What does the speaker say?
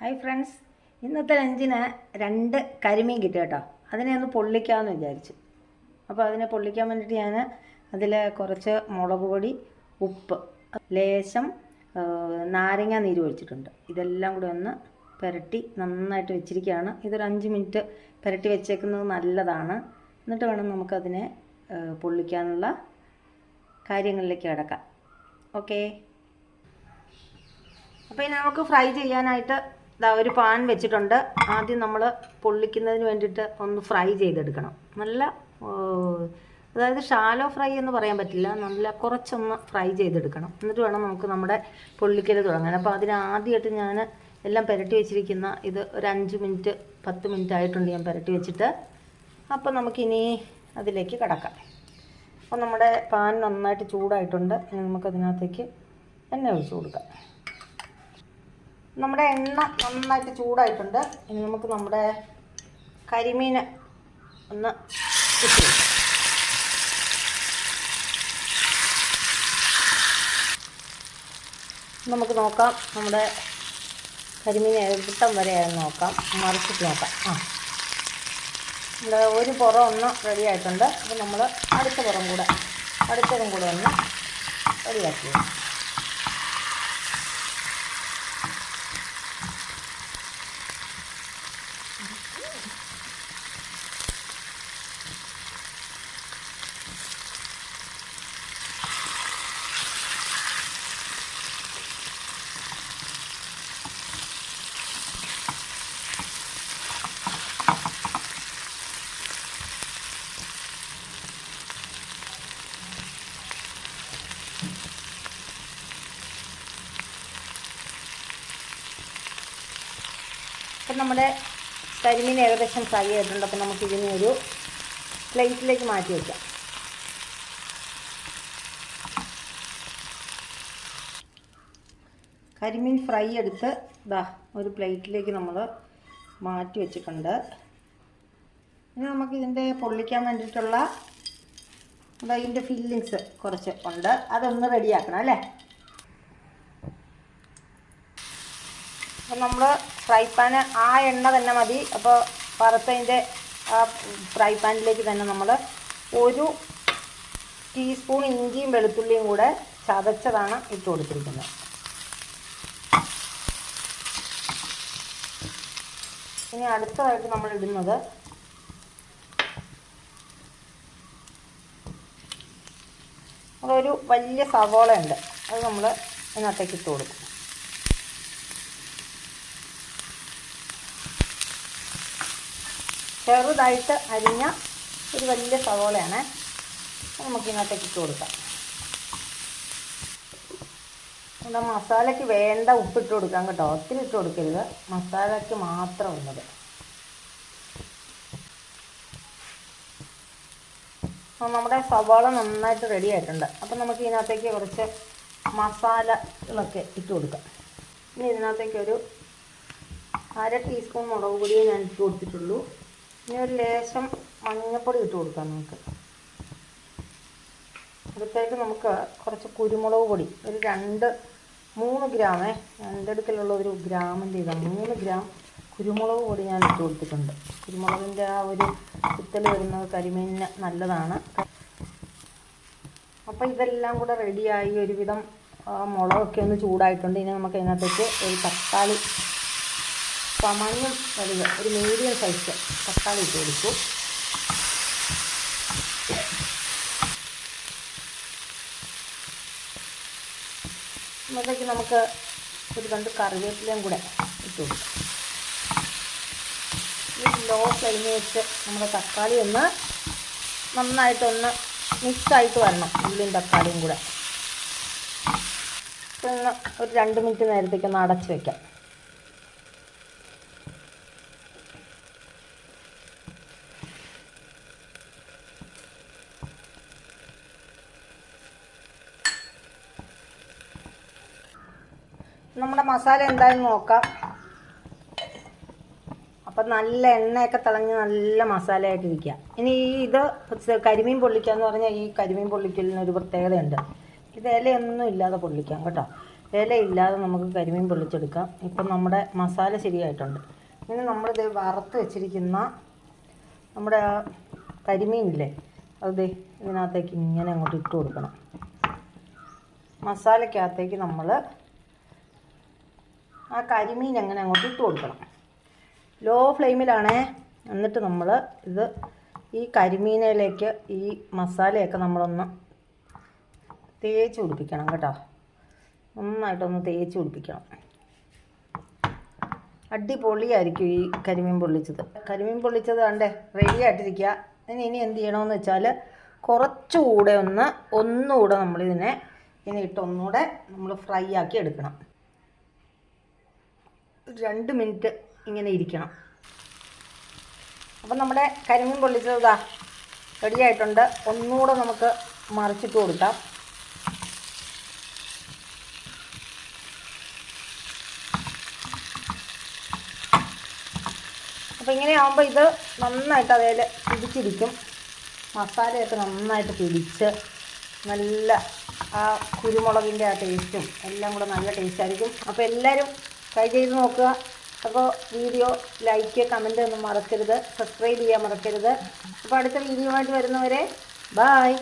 Hi friends ഇന്നത്തെ ലഞ്ചിന് രണ്ട് കരിമീൻ കിട്ടി കേട്ടോ. അതിനെ ഒന്ന് പൊള്ളിക്കാമെന്ന് വിചാരിച്ചു. അപ്പോൾ അതിനെ പൊള്ളിക്കാൻ വേണ്ടിയിട്ട് ഞാൻ അതിൽ കുറച്ച് മുളക് പൊടി ഉപ്പ് ലേശം നാരങ്ങ നീര് ഒഴിച്ചിട്ടുണ്ട്. ഇതെല്ലാം കൂടി ഒന്ന് പുരട്ടി നന്നായിട്ട് വെച്ചിരിക്കുകയാണ്. ഇതൊരു അഞ്ച് മിനിറ്റ് പുരട്ടി വെച്ചേക്കുന്നത് നല്ലതാണ്. എന്നിട്ട് വേണം നമുക്കതിനെ പൊള്ളിക്കാനുള്ള കാര്യങ്ങളിലേക്ക് കിടക്കാം. ഓക്കേ അപ്പോൾ ഇനി നമുക്ക് ഫ്രൈ ചെയ്യാനായിട്ട് ഇതാ ഒരു പാൻ വെച്ചിട്ടുണ്ട്. ആദ്യം നമ്മൾ പൊള്ളിക്കുന്നതിന് വേണ്ടിയിട്ട് ഒന്ന് ഫ്രൈ ചെയ്തെടുക്കണം. നല്ല അതായത് ഷാലോ ഫ്രൈ എന്ന് പറയാൻ പറ്റില്ല. നല്ല കുറച്ചൊന്ന് ഫ്രൈ ചെയ്തെടുക്കണം. എന്നിട്ട് വേണം നമുക്ക് നമ്മുടെ പൊള്ളിക്കൽ തുടങ്ങാൻ. അപ്പോൾ അതിന് ആദ്യമായിട്ട് ഞാൻ എല്ലാം പുരട്ടി വെച്ചിരിക്കുന്ന ഇത് ഒരു അഞ്ച് മിനിറ്റ് പത്ത് മിനിറ്റ് ആയിട്ടുണ്ട് ഞാൻ പുരട്ടി വെച്ചിട്ട്. അപ്പോൾ നമുക്കിനി അതിലേക്ക് കിടക്കാം. അപ്പോൾ നമ്മുടെ പാൻ നന്നായിട്ട് ചൂടായിട്ടുണ്ട്. ഇനി നമുക്കതിനകത്തേക്ക് എണ്ണ ഒഴിച്ച് കൊടുക്കാം. നമ്മുടെ എണ്ണ നന്നായിട്ട് ചൂടായിട്ടുണ്ട്. ഇനി നമുക്ക് നമ്മുടെ കരിമീൻ ഒന്ന്. നമുക്ക് നോക്കാം നമ്മുടെ കരിമീൻ എവിടം വരെ ആയെന്ന് നോക്കാം. മറിച്ചിട്ട് നോക്കാം. ആ. നമ്മുടെ ഒരു പുറം ഒന്ന് റെഡി ആയിട്ടുണ്ട്. അപ്പോൾ നമ്മൾ അടുത്ത പുറം കൂടെ അടുത്തതും കൂടെ ഒന്ന് റെഡിയാക്കി നമ്മുടെ കരിമീൻ ഏകദേശം ഫ്രൈ ആയിട്ടുണ്ട് അപ്പോൾ നമുക്ക് ഇതിനെ ഒരു പ്ലേറ്റിലേക്ക് മാറ്റി വയ്ക്കാം കരിമീൻ ഫ്രൈ എടുത്ത് ഇതാ ഒരു പ്ലേറ്റിലേക്ക് നമ്മൾ മാറ്റി വെച്ചിട്ടുണ്ട്. ഇനി നമുക്കിതിന്റെ പൊള്ളിക്കാൻ വേണ്ടിയിട്ടുള്ള ഇതാ ഇതിന്റെ ഫില്ലിങ്സ് കുറച്ച് ഉണ്ട്. അതൊന്ന് റെഡിയാക്കണം അല്ലേ? അപ്പം നമ്മൾ ഫ്രൈ പാന് ആ എണ്ണ തന്നെ മതി. അപ്പോൾ വറുത്തതിന്റെ ആ ഫ്രൈ പാനിലേക്ക് തന്നെ നമ്മൾ ഒരു ടീസ്പൂൺ ഇഞ്ചിയും വെളുത്തുള്ളിയും കൂടെ ചതച്ചതാണ് ഇട്ട് കൊടുത്തിരിക്കുന്നത്. ഇനി അടുത്തതായിട്ട് നമ്മൾ ഇടുന്നത് ഒരു വലിയ സവോള ഉണ്ട്. അത് നമ്മൾ ഇതിനകത്തേക്ക് ഇട്ട് കൊടുക്കും. ചെറുതായിട്ട് അരിഞ്ഞ ഒരു വലിയ സവോളയാണ് അത് നമുക്ക് ഇങ്ങോട്ടേക്ക് ഇട്ട് കൊടുക്കാം. നമ്മുടെ മസാലയ്ക്ക് വേണ്ട ഉപ്പിട്ട് കൊടുക്കാം കേട്ടോ. ഒത്തിരി ഇട്ട് കൊടുക്കരുത്. മസാലയ്ക്ക് മാത്രം ഉള്ളത്. നമ്മുടെ സവാള നന്നായിട്ട് റെഡി ആയിട്ടുണ്ട്. അപ്പം നമുക്ക് ഇതിനകത്തേക്ക് കുറച്ച് മസാലകളൊക്കെ ഇട്ട് കൊടുക്കാം. ഇനി ഇതിനകത്തേക്ക് ഒരു അര ടീസ്പൂൺ മുളക് പൊടിയേ ഞാൻ ഇട്ട് കൊടുത്തിട്ടുള്ളൂ. ഇനി ഒരു ലേശം മഞ്ഞൾപ്പൊടി ഇട്ട് കൊടുക്കാം നമുക്ക്. അടുത്തേക്ക് നമുക്ക് കുറച്ച് കുരുമുളക് പൊടി. ഒരു രണ്ട് മൂന്ന് ഗ്രാമേ. എന്റെ ഒരു ഗ്രാമിന്റെ ഇതാണ് മൂന്ന് ഗ്രാം കുരുമുളക് പൊടി ഞാൻ ഇട്ട് കൊടുത്തിട്ടുണ്ട്. കുരുമുളകിന്റെ ആ ഒരു കുത്തൽ വരുന്നത് കരിമീനിന് നല്ലതാണ്. അപ്പോൾ ഇതെല്ലാം കൂടെ റെഡിയായി ഒരുവിധം മുളകൊക്കെ ഒന്ന് ചൂടായിട്ടുണ്ട്. ഇനി നമുക്ക് അതിനകത്തേക്ക് ഒരു തക്കാളി സമയം വലിയ ഒരു മീഡിയം സൈസ് തക്കാളി ഇട്ട് കൊടുക്കും അപ്പോഴത്തേക്ക് നമുക്ക് ഒരു രണ്ട് കറിവേപ്പിലയും കൂടെ ഇട്ട് കൊടുക്കാം. ലോ ഫ്ലെയിമിൽ വെച്ച് നമ്മുടെ തക്കാളി ഒന്ന് നന്നായിട്ടൊന്ന് മിക്സായിട്ട് വരണം ഉള്ളിയും തക്കാളിയും കൂടെ. ഒന്ന് ഒരു രണ്ട് മിനിറ്റ് നേരത്തേക്ക് ഒന്ന് അടച്ച് വെക്കാം. നമ്മുടെ മസാല എന്തായാലും നോക്കാം. അപ്പം നല്ല എണ്ണയൊക്കെ തിളഞ്ഞ് നല്ല മസാലയായിട്ട് ഇരിക്കുക. ഇനി ഈ ഇത് കരിമീൻ പൊള്ളിക്കുക എന്ന് പറഞ്ഞാൽ ഈ കരിമീൻ പൊള്ളിക്കലിനൊരു പ്രത്യേകതയുണ്ട്. ഇത് ഇലയൊന്നും ഇല്ലാതെ പൊള്ളിക്കാം കേട്ടോ. ഇലയില്ലാതെ നമുക്ക് കരിമീൻ പൊള്ളിച്ചെടുക്കാം. ഇപ്പം നമ്മുടെ മസാല ശരിയായിട്ടുണ്ട്. ഇനി നമ്മളിത് വറുത്ത് വെച്ചിരിക്കുന്ന നമ്മുടെ ആ കരിമീനില്ലേ അത് ഇതിനകത്തേക്ക് ഇങ്ങനെ അങ്ങോട്ട് ഇട്ട് കൊടുക്കണം. മസാലയ്ക്കകത്തേക്ക് നമ്മൾ ആ കരിമീൻ അങ്ങനെ അങ്ങോട്ട് ഇട്ട് കൊടുക്കണം? ലോ ഫ്ലെയിമിലാണേ. എന്നിട്ട് നമ്മൾ ഇത് ഈ കരിമീനയിലേക്ക് ഈ മസാലയൊക്കെ നമ്മളൊന്ന് തേച്ച് പിടിപ്പിക്കണം കേട്ടോ. നന്നായിട്ടൊന്ന് തേച്ച് പിടിപ്പിക്കണം. അടിപൊളിയായിരിക്കും ഈ കരിമീൻ പൊള്ളിച്ചത്. കരിമീൻ പൊള്ളിച്ചത് കണ്ടേ റെഡി ആയിട്ടിരിക്കുക. ഇനി ഇനി എന്ത് ചെയ്യണമെന്ന് വെച്ചാൽ കുറച്ചുകൂടെ ഒന്ന് ഒന്നുകൂടെ നമ്മളിതിനെ ഇനി ഇട്ട് ഒന്നുകൂടെ നമ്മൾ ഫ്രൈ ആക്കി എടുക്കണം. രണ്ട് മിനിറ്റ് ഇങ്ങനെ ഇരിക്കണം. അപ്പം നമ്മുടെ കരിമീൻ പൊള്ളിച്ചത് ഇതാ റെഡി ആയിട്ടുണ്ട്. ഒന്നുകൂടെ നമുക്ക് മറിച്ചിട്ട് കൊടുക്കാം. അപ്പോൾ ഇങ്ങനെ ആകുമ്പോൾ ഇത് നന്നായിട്ട് അതേൽ പിടിച്ചിരിക്കും. മസാലയൊക്കെ നന്നായിട്ട് പിടിച്ച് നല്ല ആ കുരുമുളകിന്റെ ആ ടേസ്റ്റും എല്ലാം കൂടെ നല്ല ടേസ്റ്റായിരിക്കും അപ്പോൾ എല്ലാവരും ട്രൈ ചെയ്ത് നോക്കുക. അപ്പോൾ വീഡിയോ ലൈക്ക് കമന്റ് ഒന്നും മറക്കരുത്. സബ്സ്ക്രൈബ് ചെയ്യാൻ മറക്കരുത്. അപ്പോൾ അടുത്ത വീഡിയോ ആയിട്ട് വരുന്നവരെ ബായ്